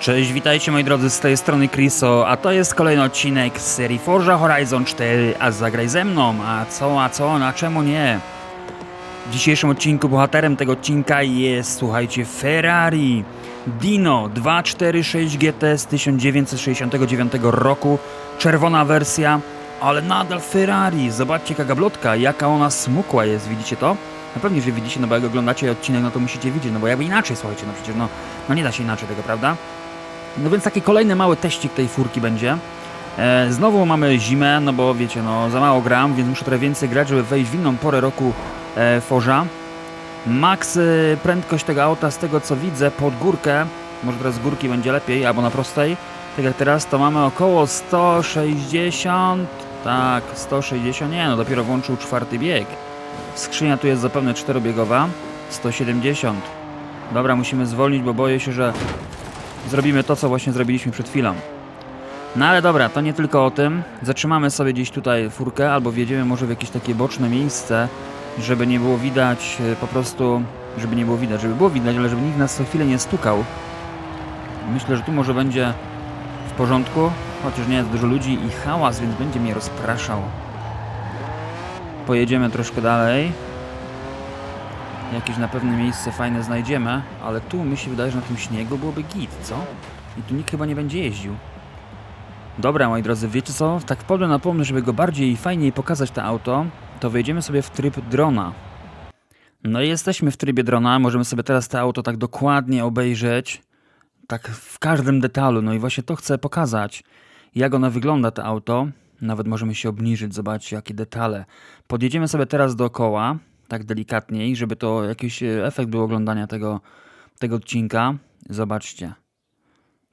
Cześć, witajcie moi drodzy, z tej strony Chriso, a to jest kolejny odcinek z serii Forza Horizon 4, a zagraj ze mną, a co, a co, na czemu nie? W dzisiejszym odcinku bohaterem tego odcinka jest, słuchajcie, Ferrari Dino 246 GT z 1969 roku, czerwona wersja, ale nadal Ferrari, zobaczcie jaka gablotka, jaka ona smukła jest, widzicie to? Na pewno, że widzicie, no bo jak oglądacie odcinek, no to musicie widzieć, no bo jakby inaczej, słuchajcie, no przecież no, no nie da się inaczej tego, prawda? No więc taki kolejny mały teścik tej furki będzie. E, znowu mamy zimę, no bo wiecie, no za mało gram, więc muszę trochę więcej grać, żeby wejść w inną porę roku e, Forza. Max e, prędkość tego auta, z tego co widzę, pod górkę, może teraz z górki będzie lepiej, albo na prostej, tak jak teraz, to mamy około 160, tak, 160, nie no, dopiero włączył czwarty bieg. Skrzynia tu jest zapewne czterobiegowa, 170. Dobra, musimy zwolnić, bo boję się, że zrobimy to, co właśnie zrobiliśmy przed chwilą. No ale dobra, to nie tylko o tym. Zatrzymamy sobie gdzieś tutaj furkę, albo wjedziemy może w jakieś takie boczne miejsce, żeby nie było widać e, po prostu, żeby nie było widać, żeby było widać, ale żeby nikt nas co chwilę nie stukał. Myślę, że tu może będzie w porządku, chociaż nie jest dużo ludzi i hałas, więc będzie mnie rozpraszał. Pojedziemy troszkę dalej. Jakieś na pewno miejsce fajne znajdziemy, ale tu mi się wydaje, że na tym śniegu byłoby git, co? I tu nikt chyba nie będzie jeździł. Dobra, moi drodzy, wiecie co? Tak wpadłem na pomysł, żeby go bardziej i fajniej pokazać to auto, to wejdziemy sobie w tryb drona. No i jesteśmy w trybie drona, możemy sobie teraz to auto tak dokładnie obejrzeć, tak w każdym detalu, no i właśnie to chcę pokazać, jak ono wygląda to auto. Nawet możemy się obniżyć, zobaczcie jakie detale. Podjedziemy sobie teraz dookoła, tak delikatniej, żeby to jakiś e, efekt był oglądania tego, tego odcinka. Zobaczcie.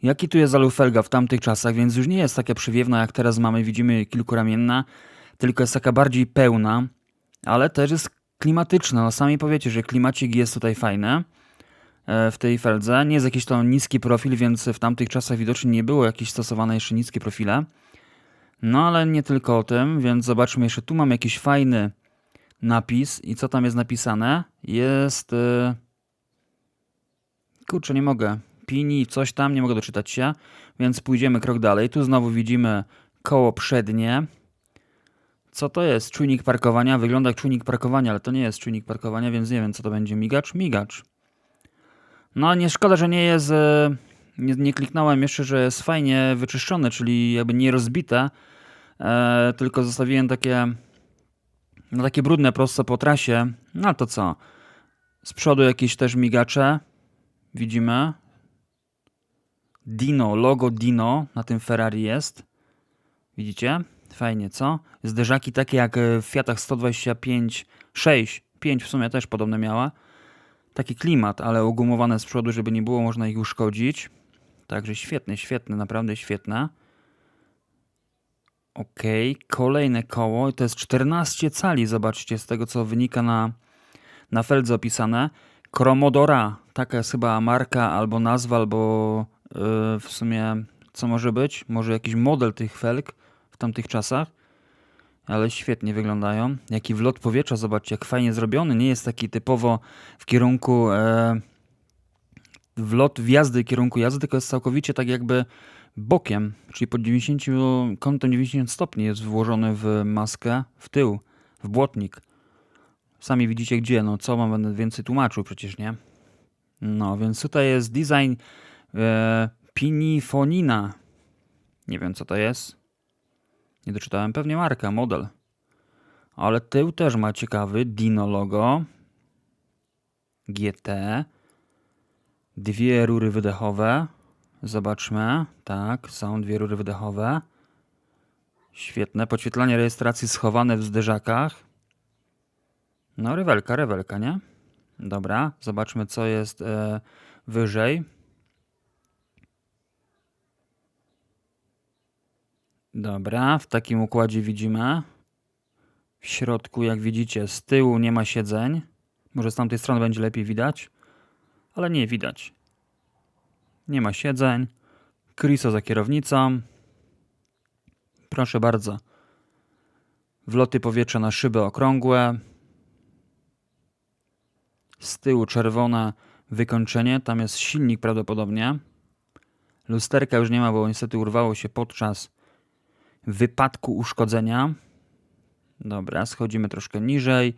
Jaki tu jest alufelga w tamtych czasach, więc już nie jest taka przywiewna jak teraz mamy, widzimy kilkuramienna, tylko jest taka bardziej pełna, ale też jest klimatyczna. No sami powiecie, że klimacik jest tutaj fajny e, w tej feldze. Nie jest jakiś tam niski profil, więc w tamtych czasach widocznie nie było jakieś stosowane jeszcze niskie profile. No ale nie tylko o tym, więc zobaczmy jeszcze, tu mam jakiś fajny napis i co tam jest napisane? Jest... Yy... Kurczę, nie mogę. Pini, coś tam, nie mogę doczytać się, więc pójdziemy krok dalej. Tu znowu widzimy koło przednie. Co to jest? Czujnik parkowania. Wygląda jak czujnik parkowania, ale to nie jest czujnik parkowania, więc nie wiem, co to będzie. Migacz? Migacz. No, nie szkoda, że nie jest... Yy... Nie, nie kliknąłem jeszcze, że jest fajnie wyczyszczone, czyli jakby nie rozbite, e, tylko zostawiłem takie no takie brudne prosto po trasie. No to co? Z przodu jakieś też migacze. Widzimy. Dino, logo Dino na tym Ferrari jest. Widzicie? Fajnie, co? Zderzaki takie jak w Fiatach 125, 6, 5 w sumie też podobne miała. Taki klimat, ale ugumowane z przodu, żeby nie było można ich uszkodzić. Także świetne, świetne, naprawdę świetne. Ok, kolejne koło. To jest 14 cali, zobaczcie, z tego co wynika na, na feldze opisane. Chromodora, taka jest chyba marka albo nazwa, albo yy, w sumie co może być? Może jakiś model tych felg w tamtych czasach. Ale świetnie wyglądają. Jaki wlot powietrza, zobaczcie, jak fajnie zrobiony. Nie jest taki typowo w kierunku e, wlot wjazdy, kierunku jazdy, tylko jest całkowicie tak jakby bokiem, czyli pod 90, kątem 90 stopni jest włożony w maskę w tył, w błotnik. Sami widzicie gdzie, no co mam będę więcej tłumaczył przecież, nie? No, więc tutaj jest design e, Pinifonina. Nie wiem co to jest. Nie doczytałem, pewnie marka, model. Ale tył też ma ciekawy Dino logo. GT. Dwie rury wydechowe. Zobaczmy. Tak, są dwie rury wydechowe. Świetne. Podświetlanie rejestracji schowane w zderzakach. No, rewelka, rewelka, nie? Dobra, zobaczmy, co jest e, wyżej. Dobra, w takim układzie widzimy. W środku, jak widzicie, z tyłu nie ma siedzeń. Może z tamtej strony będzie lepiej widać, ale nie widać. Nie ma siedzeń. Chriso za kierownicą. Proszę bardzo. Wloty powietrza na szyby okrągłe. Z tyłu czerwone wykończenie. Tam jest silnik prawdopodobnie. Lusterka już nie ma, bo niestety urwało się podczas wypadku uszkodzenia. Dobra, schodzimy troszkę niżej.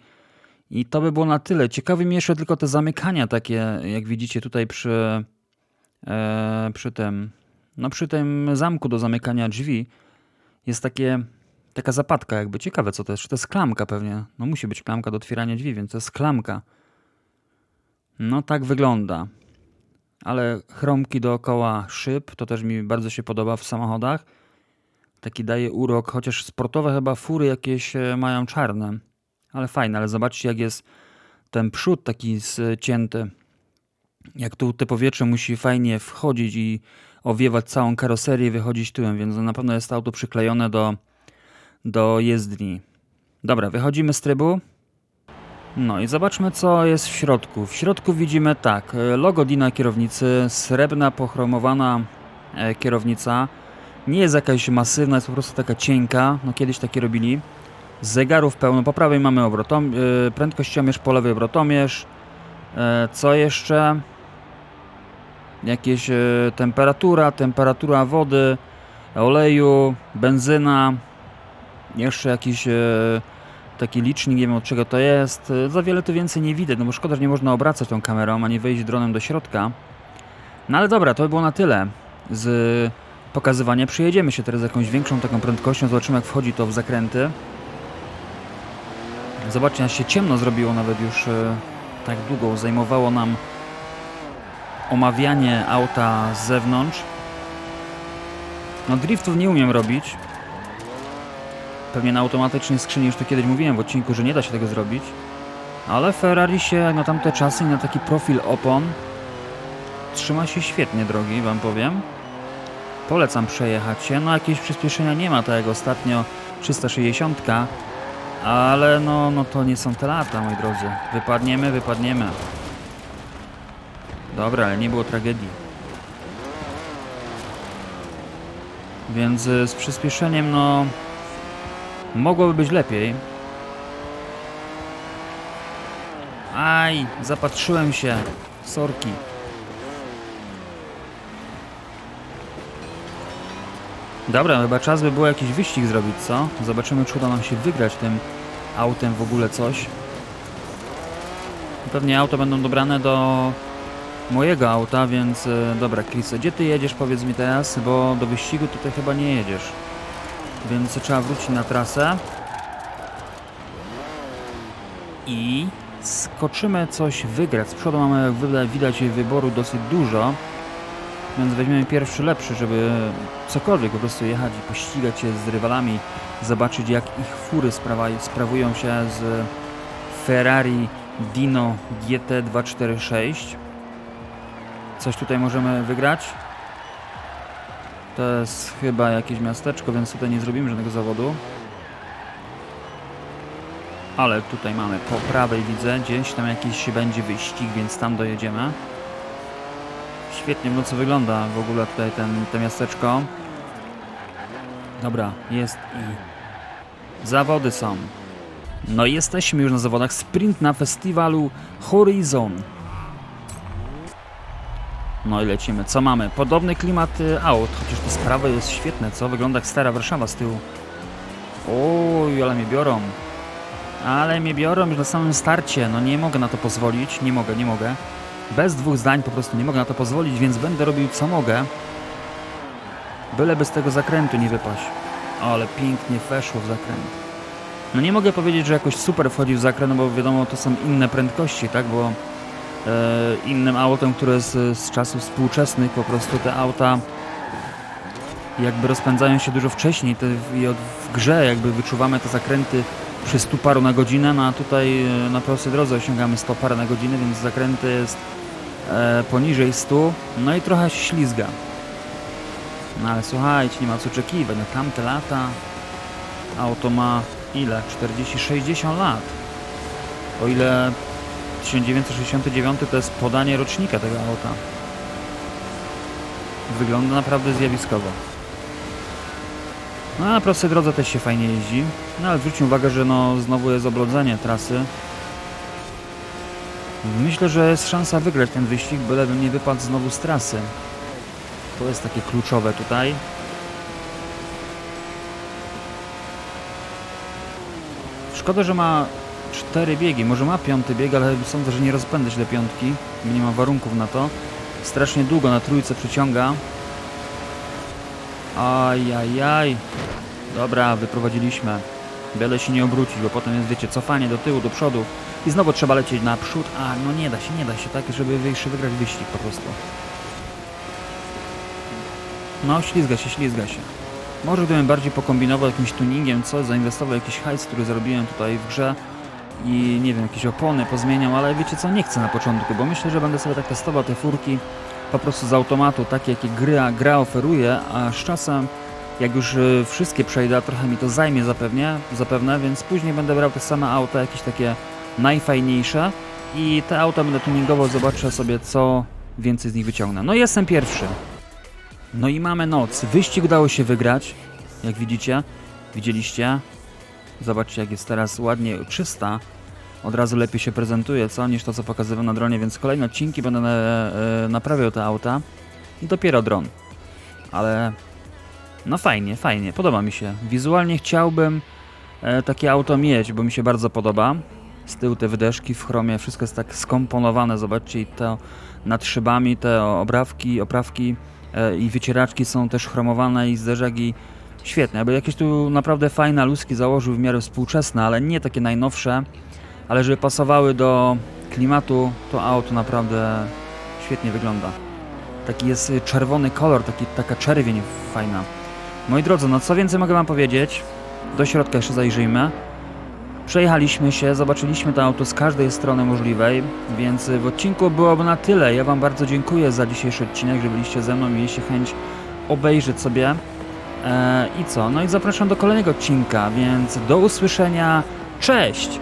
I to by było na tyle. Ciekawi mnie jeszcze tylko te zamykania takie, jak widzicie tutaj przy, przy tym, no przy tym zamku do zamykania drzwi. Jest takie, taka zapadka jakby. Ciekawe co to jest. Czy to jest klamka pewnie? No musi być klamka do otwierania drzwi, więc to jest klamka. No tak wygląda. Ale chromki dookoła szyb, to też mi bardzo się podoba w samochodach. Taki daje urok, chociaż sportowe chyba fury jakieś e, mają czarne. Ale fajne, ale zobaczcie jak jest ten przód taki zcięty. Jak tu te powietrze musi fajnie wchodzić i owiewać całą karoserię i wychodzić tyłem, więc na pewno jest auto przyklejone do, do jezdni. Dobra, wychodzimy z trybu. No i zobaczmy co jest w środku. W środku widzimy tak, e, logo Dina kierownicy, srebrna pochromowana e, kierownica. Nie jest jakaś masywna, jest po prostu taka cienka, no kiedyś takie robili. Zegarów pełno, po prawej mamy obrotom, yy, prędkościomierz, po lewej obrotomierz. E, co jeszcze? Jakieś e, temperatura, temperatura wody, oleju, benzyna. Jeszcze jakiś e, taki licznik, nie wiem od czego to jest. Za wiele tu więcej nie widać, no bo szkoda, że nie można obracać tą kamerą, ani wejść dronem do środka. No ale dobra, to by było na tyle z pokazywania. Przyjedziemy się teraz z jakąś większą taką prędkością, zobaczymy jak wchodzi to w zakręty. Zobaczcie, jak się ciemno zrobiło nawet już tak długo. Zajmowało nam omawianie auta z zewnątrz. No driftów nie umiem robić. Pewnie na automatycznej skrzyni już to kiedyś mówiłem w odcinku, że nie da się tego zrobić. Ale Ferrari się na tamte czasy i na taki profil opon trzyma się świetnie drogi, wam powiem. Polecam przejechać się. No jakieś przyspieszenia nie ma, tak jak ostatnio 360, ale no, no to nie są te lata, moi drodzy. Wypadniemy, wypadniemy. Dobra, ale nie było tragedii. Więc y, z przyspieszeniem, no... Mogłoby być lepiej. Aj, zapatrzyłem się. Sorki. Dobra, chyba czas by było jakiś wyścig zrobić, co? Zobaczymy, czy uda nam się wygrać tym autem w ogóle coś. Pewnie auto będą dobrane do mojego auta, więc e, dobra, Chris, gdzie ty jedziesz, powiedz mi teraz, bo do wyścigu tutaj chyba nie jedziesz. Więc trzeba wrócić na trasę. I skoczymy coś wygrać. Z przodu mamy, widać, wyboru dosyć dużo. Więc weźmiemy pierwszy lepszy, żeby cokolwiek po prostu jechać i pościgać się z rywalami, zobaczyć jak ich fury sprawują się z Ferrari Dino GT246. Coś tutaj możemy wygrać. To jest chyba jakieś miasteczko, więc tutaj nie zrobimy żadnego zawodu. Ale tutaj mamy po prawej widzę, gdzieś tam jakiś będzie wyścig, więc tam dojedziemy. Świetnie w nocy wygląda w ogóle tutaj ten, to miasteczko. Dobra, jest i zawody są. No i jesteśmy już na zawodach. Sprint na festiwalu Horizon. No i lecimy. Co mamy? Podobny klimat y, aut, chociaż to z prawej jest świetne, co? Wygląda jak stara Warszawa z tyłu. Oj, ale mnie biorą. Ale mnie biorą już na samym starcie. No nie mogę na to pozwolić. Nie mogę, nie mogę. Bez dwóch zdań po prostu nie mogę na to pozwolić, więc będę robił co mogę. Byleby z tego zakrętu nie wypaść. Ale pięknie weszło w zakręt. No nie mogę powiedzieć, że jakoś super wchodzi w zakręt, no bo wiadomo, to są inne prędkości, tak? Bo e, innym autem, które z, z czasów współczesnych po prostu te auta jakby rozpędzają się dużo wcześniej te, i od, w grze jakby wyczuwamy te zakręty przy 100 paru na godzinę, no a tutaj e, na prostej drodze osiągamy 100 par na godzinę, więc zakręty jest poniżej 100, no i trochę ślizga. No ale słuchajcie, nie ma co oczekiwać, na tamte lata auto ma ile? 40-60 lat. O ile 1969 to jest podanie rocznika tego auta. Wygląda naprawdę zjawiskowo. No a na prostej drodze też się fajnie jeździ. No ale zwróćmy uwagę, że no znowu jest oblodzenie trasy. Myślę, że jest szansa wygrać ten wyścig, bylebym nie wypadł znowu z trasy. To jest takie kluczowe tutaj. Szkoda, że ma cztery biegi. Może ma piąty bieg, ale sądzę, że nie rozpędzę się do piątki. Nie ma warunków na to. Strasznie długo na trójce przyciąga. Ajajaj. Dobra, wyprowadziliśmy. Byle się nie obrócić, bo potem jest, wiecie, cofanie do tyłu, do przodu. I znowu trzeba lecieć naprzód. A, no nie da się, nie da się tak, żeby wygrać wyścig po prostu. No, ślizga się, ślizga się. Może gdybym bardziej pokombinował jakimś tuningiem, co, zainwestował jakiś hajs, który zrobiłem tutaj w grze i nie wiem, jakieś opony pozmieniał, ale wiecie co, nie chcę na początku, bo myślę, że będę sobie tak testował te furki po prostu z automatu, takie jakie gra, gra oferuje, a z czasem jak już y, wszystkie przejdę, a trochę mi to zajmie zapewnie, zapewne, więc później będę brał te same auta, jakieś takie najfajniejsze i te auta będę tuningował, zobaczę sobie co więcej z nich wyciągnę. No jestem pierwszy. No i mamy noc. Wyścig udało się wygrać, jak widzicie. Widzieliście? Zobaczcie, jak jest teraz ładnie czysta. Od razu lepiej się prezentuje, co, niż to, co pokazywałem na dronie, więc kolejne odcinki będę e, e, naprawiał te auta. I dopiero dron. Ale no fajnie, fajnie, podoba mi się. Wizualnie chciałbym e, takie auto mieć, bo mi się bardzo podoba. Z tyłu te wydeszki w chromie, wszystko jest tak skomponowane, zobaczcie, i to nad szybami, te oprawki, oprawki e, i wycieraczki są też chromowane i zderzaki świetne. Jakby jakieś tu naprawdę fajne luski założył w miarę współczesne, ale nie takie najnowsze, ale żeby pasowały do klimatu, to auto naprawdę świetnie wygląda. Taki jest y, czerwony kolor, taki, taka czerwień fajna. Moi drodzy, no co więcej mogę wam powiedzieć? Do środka jeszcze zajrzyjmy. Przejechaliśmy się, zobaczyliśmy to auto z każdej strony możliwej, więc w odcinku byłoby na tyle. Ja wam bardzo dziękuję za dzisiejszy odcinek, że byliście ze mną mieliście chęć obejrzeć sobie. Eee, I co? No i zapraszam do kolejnego odcinka, więc do usłyszenia. Cześć!